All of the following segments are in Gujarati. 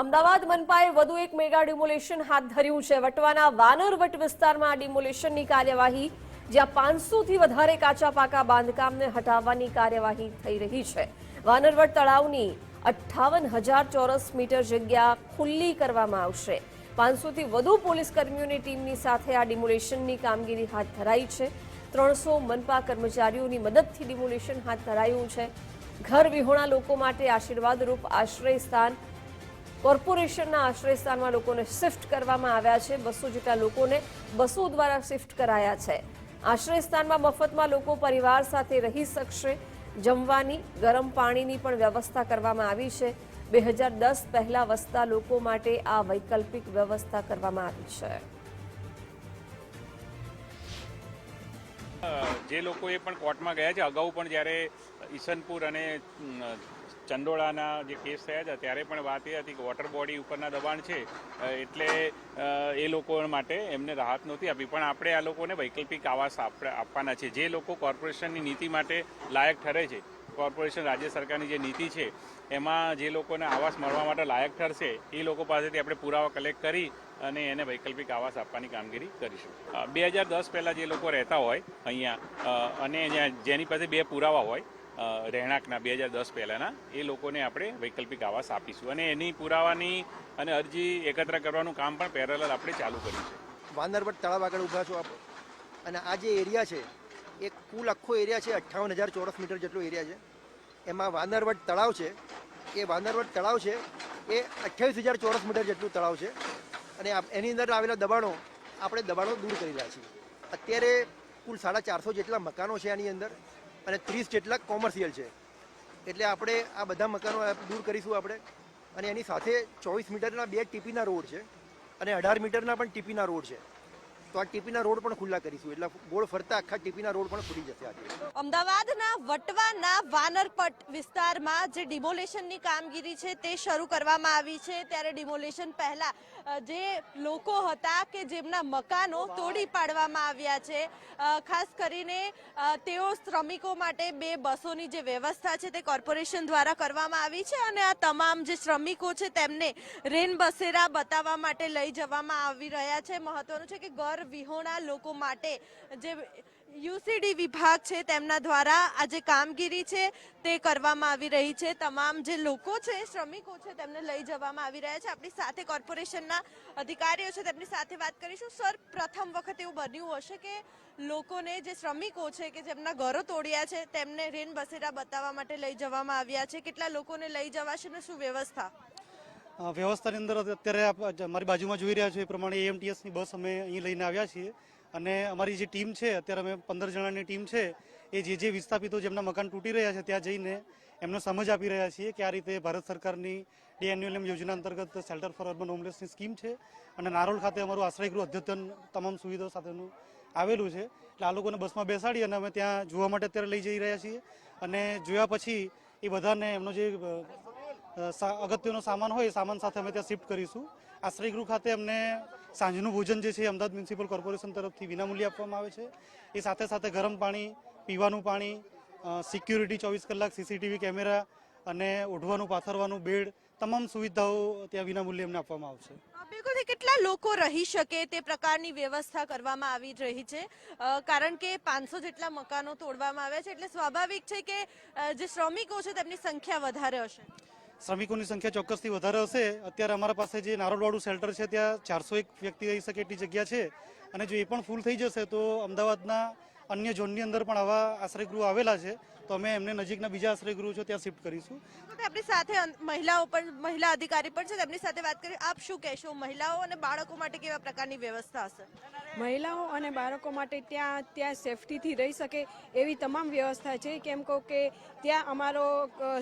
અમદાવાદ મનપાએ વધુ એક મેગા ડિમોલેશન હાથ ધર્યું છે. વટવાના વાનરવટ વિસ્તારમાં આ ડિમોલેશનની કાર્યવાહી, જ્યાં પાંચસોથી વધારે કાચા પાકા બાંધકામને હટાવવાની કાર્યવાહી થઈ રહી છે. વાનરવટ તળાવની અઠ્ઠાવન હજાર ચોરસ મીટર જગ્યા ખુલ્લી કરવામાં આવશે. પાંચસોથી વધુ પોલીસ કર્મીઓની ટીમની સાથે આ ડિમોલેશનની કામગીરી હાથ ધરાઈ છે. ત્રણસો મનપા કર્મચારીઓની મદદથી ડિમોલેશન હાથ ધરાયું છે. ઘર વિહોણા લોકો માટે આશીર્વાદરૂપ આશ્રય સ્થાન કોર્પોરેશનના આશ્રય સ્થાનમાં લોકોને શિફ્ટ કરવામાં આવ્યા છે. બસો જેટલા લોકોને બસો દ્વારા શિફ્ટ કરાયા છે. આશ્રયસ્થાનમાં મફતમાં લોકો પરિવાર સાથે રહી શકશે. જમવાની, ગરમ પાણીની પણ વ્યવસ્થા કરવામાં આવી છે. બે હજાર દસ પહેલા વસતા લોકો માટે આ વૈકલ્પિક વ્યવસ્થા કરવામાં આવી છે. જે લોકોએ પણ કોર્ટમાં ગયા છે, અગાઉ પણ જ્યારે ઈસનપુર અને ચંડોળાના જે કેસ થયા હતા, ત્યારે પણ વાત એ હતી કે વોટર બોડી ઉપરના દબાણ છે એટલે એ લોકો માટે એમને રાહત નહોતી આપી. પણ આપણે આ લોકોને વૈકલ્પિક આવાસ આપવાના છે. જે લોકો કોર્પોરેશનની નીતિ માટે લાયક ઠરે છે, કોર્પોરેશન રાજ્ય સરકારની જે નીતિ છે, એમાં જે લોકોને આવાસ મળવા માટે લાયક ઠરશે, એ લોકો પાસેથી આપણે પુરાવા કલેક્ટ કરી અને એને વૈકલ્પિક આવાસ આપવાની કામગીરી કરીશું. બે હજાર દસ પહેલાં જે લોકો રહેતા હોય અહીંયા અને જેની પાસે બે પુરાવા હોય રહેણાંકના બે હજાર દસ પહેલાંના, એ લોકોને આપણે વૈકલ્પિક આવાસ આપીશું. અને એની પુરાવાની અને અરજી એકત્ર કરવાનું કામ પણ પેરેલલ આપણે ચાલુ કર્યું છે. વાંદરવટ તળાવ આગળ ઊભા છો આપ. અને આ જે એરિયા છે, એ કુલ આખો એરિયા છે અઠ્ઠાવન હજાર ચોરસ મીટર જેટલો એરિયા છે. એમાં વાંદરવટ તળાવ છે. એ વાંદરવટ તળાવ છે, એ અઠ્યાવીસ હજાર ચોરસ મીટર જેટલું તળાવ છે. અને એની અંદર આવેલા દબાણો આપણે દબાણો દૂર કરી રહ્યા છીએ. અત્યારે કુલ સાડા ચારસો જેટલા મકાનો છે આની અંદર. અને ત્રીસ જેટલા કોમર્શિયલ છે. એટલે આપણે આ બધા મકાનો દૂર કરીશું આપણે. અને એની સાથે ચોવીસ મીટરના બે ટીપીના રોડ છે. અને અઢાર મીટરના પણ ટીપીના રોડ છે. તો આ ટીપીના રોડ પણ ખુલ્લા કરીશું. એટલે ગોળ ફરતા આખા ટીપીના રોડ પણ ખુલી જશે આજે. અમદાવાદના વટવાના વાનરપટ વિસ્તારમાં જે ડિમોલેશનની કામગીરી છે તે શરૂ કરવામાં આવી છે. ત્યારે ડિમોલેશન પહેલા જે લોકો હતા કે જેમના મકાનો તોડી પાડવામાં આવ્યા છે ખાસ કરીને તેઓ શ્રમિકો માટે બે બસોની જે વ્યવસ્થા છે તે કોર્પોરેશન દ્વારા કરવામાં આવી છે અને આ તમામ જે શ્રમિકો છે તેમને રેન બસેરા બતાવવા માટે લઈ જવામાં આવી રહ્યા છે. મહત્વનું છે કે ઘર વિહોણા લોકો માટે જે યુસીડી વિભાગ છે તેમના દ્વારા આ જે કામગીરી છે તે કરવામાં આવી રહી છે. તમામ જે લોકો છે, શ્રમિકો છે, તેમને લઈ જવામાં આવી રહ્યા છે. આપણી સાથે કોર્પોરેશનના અધિકારીઓ છે, તેમની સાથે વાત કરીશું. સર, પ્રથમ વખત એવું બન્યું હશે કે લોકોને જે શ્રમિકો છે કે જેમના ઘરો તોડ્યા છે, તેમને રેન બસેરા બતાવવા માટે લઈ જવામાં આવ્યા છે? કેટલા લોકોને લઈ જવાશે ને શું વ્યવસ્થા? વ્યવસ્થાની અંદર અત્યારે મારી બાજુમાં જોઈ રહ્યા છો એ પ્રમાણે એએમટીએસની બસ અમે અહીં લઈને આવ્યા છીએ. અને અમારી જે ટીમ છે, અત્યારે અમે પંદર જણાની ટીમ છે, એ જે જે વિસ્થાપિતો જેમના મકાન તૂટી રહ્યા છે ત્યાં જઈને એમનો સમજ આપી રહ્યા છીએ કે આ રીતે ભારત સરકારની ડીએન્યુએલએમ યોજના અંતર્ગત શેલ્ટર ફોર અર્બન હોમલેસની સ્કીમ છે. અને નારોલ ખાતે અમારું આશ્રયગૃહ અદ્યતન તમામ સુવિધાઓ સાથેનું આવેલું છે. એટલે આ લોકોને બસમાં બેસાડી અને અમે ત્યાં જોવા માટે અત્યારે લઈ જઈ રહ્યા છીએ. અને જોયા પછી એ બધાને એમનો જે અગત્યનો સામાન હોય એ સામાન સાથે અમે ત્યાં શિફ્ટ કરીશું. આશ્રયગૃહ ખાતે અમને સાંજનું ભોજન જે છે અમદાવાદ મ્યુનિસિપલ કોર્પોરેશન તરફથી વિનામૂલ્યે આપવામાં આવે છે. એ સાથે સાથે ગરમ પાણી, પીવાનું પાણી સિક્યુરિટી ચોવીસ કલાક, સીસીટીવી કેમેરા અને ઓઢવાનું, પાથરવાનું, બેડ તમામ સુવિધાઓ ત્યાં વિનામૂલ્યે અમને આપવામાં આવશે. બિલકુલ કેટલા લોકો રહી શકે તે પ્રકારની વ્યવસ્થા કરવામાં આવી રહી છે? કારણ કે પાંચસો જેટલા મકાનો તોડવામાં આવ્યા છે એટલે સ્વાભાવિક છે કે જે શ્રમિકો છે તેમની સંખ્યા વધારે હશે. શ્રમિકોની સંખ્યા ચોક્કસથી વધારે હશે. અત્યારે અમારા પાસે જે નારોલવાડું શેલ્ટર છે, ત્યાં ચારસો એક વ્યક્તિ રહી શકે એટલી જગ્યા છે. અને જો એ પણ ફૂલ થઈ જશે, તો અમદાવાદના અન્ય ઝોનની અંદર પણ આવા આશ્રયગૃહ આવેલા છે તો અમે એમને નજીકના બીજા આશ્રયગૃહ છે ત્યાં શિફ્ટ કરીશું. તો આપણી સાથે મહિલાઓ પણ મહિલા અધિકારી પણ છે તેમની સાથે વાત કરી આપ શું કહેશો? મહિલાઓ અને બાળકો માટે કેવા પ્રકારની વ્યવસ્થા હશે? મહિલાઓ અને બાળકો માટે ત્યાં ત્યાં સેફટીથી રહી શકે એવી તમામ વ્યવસ્થા છે. કેમ કહો કે ત્યાં અમારો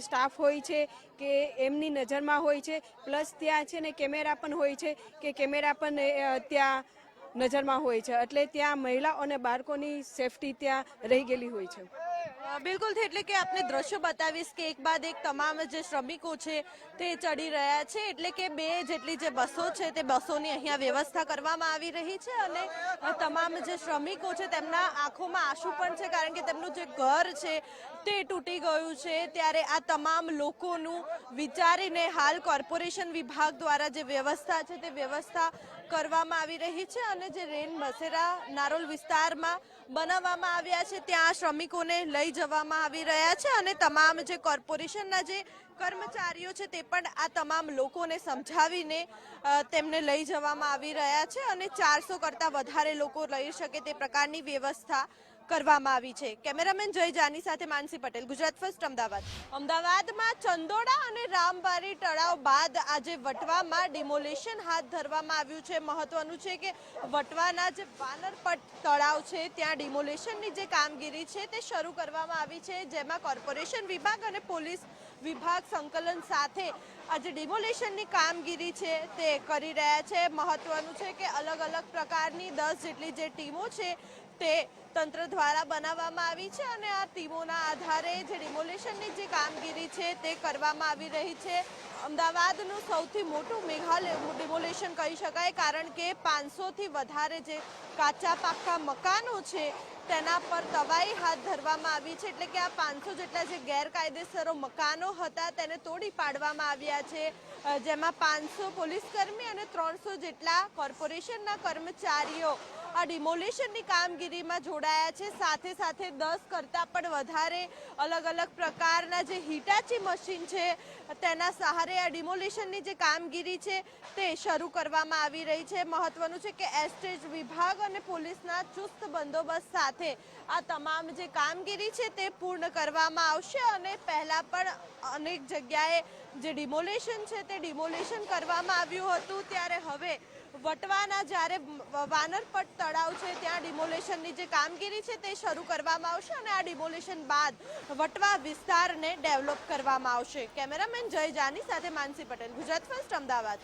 સ્ટાફ હોય છે કે એમની નજરમાં હોય છે પ્લસ ત્યાં છે ને કેમેરા પણ હોય છે કે કેમેરા પણ ત્યાં નજરમાં હોય છે. એટલે ત્યાં મહિલાઓ અને બાળકોની સેફટી ત્યાં રહી ગયેલી હોય છે. બિલકુલ એટલે કે આપણે દ્રશ્યો બતાવીશ કે એક બાદ એક તમામ જે શ્રમિકો છે તે ચડી રહ્યા છે. એટલે કે બે જેટલી જે બસો છે તે બસોની અહીંયા વ્યવસ્થા કરવામાં આવી રહી છે અને તમામ જે શ્રમિકો છે તેમના આંખોમાં આંસુ પણ છે કારણ કે તેમનું જે ઘર છે તે તૂટી ગયું છે. ત્યારે આ તમામ લોકોનું વિચારીને હાલ કોર્પોરેશન વિભાગ દ્વારા જે વ્યવસ્થા છે તે વ્યવસ્થા કરવામાં આવી રહી છે અને જે રેન બસેરા નારોલ વિસ્તારમાં બનાવવામાં આવ્યા છે, ત્યાં શ્રમિકોને લઈ જવામાં આવી રહ્યા છે અને તમામ જે કોર્પોરેશનના જે કર્મચારીઓ છે તે પણ આ તમામ લોકોને સમજાવીને તેમને લઈ જવામાં આવી રહ્યા છે અને ચારસો કરતાં વધારે લોકો લઈ શકે તે પ્રકારની વ્યવસ્થા કરવામાં આવી છે. કેમેરામેન જય જાની સાથે માનસી પટેલ, ગુજરાત ફર્સ્ટ, અમદાવાદ. અમદાવાદમાં ચંદોડા અને રામબારી તળાવ બાદ આજે વટવામાં ડિમોલેશન હાથ ધરવામાં આવ્યું છે. મહત્વનું છે કે વટવાના જે વાનરપટ તળાવ છે, ત્યાં ડિમોલેશનની જે કામગીરી છે તે શરૂ કરવામાં આવી છે. જેમાં કોર્પોરેશન વિભાગ અને પોલીસ વિભાગ સંકલન સાથે આજે ડિમોલેશનની કામગીરી છે તે કરી રહ્યા છે. મહત્વનું છે કે અલગ અલગ પ્રકારની દસ જેટલી જે ટીમો છે તે તંત્ર દ્વારા બનાવવામાં આવી છે અને આ ટીમોના આધારે જે ડિમોલેશનની જે કામગીરી છે તે કરવામાં આવી રહી છે. અમદાવાદનું સૌથી મોટું મેઘાલય ડિમોલેશન કહી શકાય, કારણ કે પાંચસોથી વધારે જે કાચા પાક્કા મકાનો છે તેના પર તવાઈ હાથ ધરવામાં આવી છે. એટલે કે આ પાંચસો જેટલા જે ગેરકાયદેસરો મકાનો હતા તેને તોડી પાડવામાં આવ્યા છે. જેમાં પાંચસો પોલીસ કર્મી અને ત્રણસો જેટલા કોર્પોરેશનના કર્મચારીઓ આ ડિમોલેશનની કામગીરીમાં જોડાયા છે. સાથે સાથે દસ કરતાં પણ વધારે અલગ અલગ પ્રકારના જે હિટાચી મશીન છે, તેના સહારે આ ડિમોલેશનની જે કામગીરી છે, તે શરૂ કરવામાં આવી રહી છે. મહત્વનું છે કે એસ્ટેજ વિભાગ અને પોલીસના ચુસ્ત બંદોબસ્ત સાથે આ તમામ જે કામગીરી છે, તે પૂર્ણ કરવામાં આવશે અને પહેલાં પણ અનેક જગ્યાએ જે ડિમોલેશન છે, તે ડિમોલેશન કરવામાં આવ્યું હતું. ત્યારે હવે વટવાના જ્યારે વાનરપટ તળાવ છે, ત્યાં ડિમોલેશનની જે કામગીરી છે તે શરૂ કરવામાં આવશે અને આ ડિમોલેશન બાદ વટવા વિસ્તારને ડેવલપ કરવામાં આવશે. કેમેરામેન જય જાની સાથે માનસી પટેલ, ગુજરાત ફર્સ્ટ, અમદાવાદ.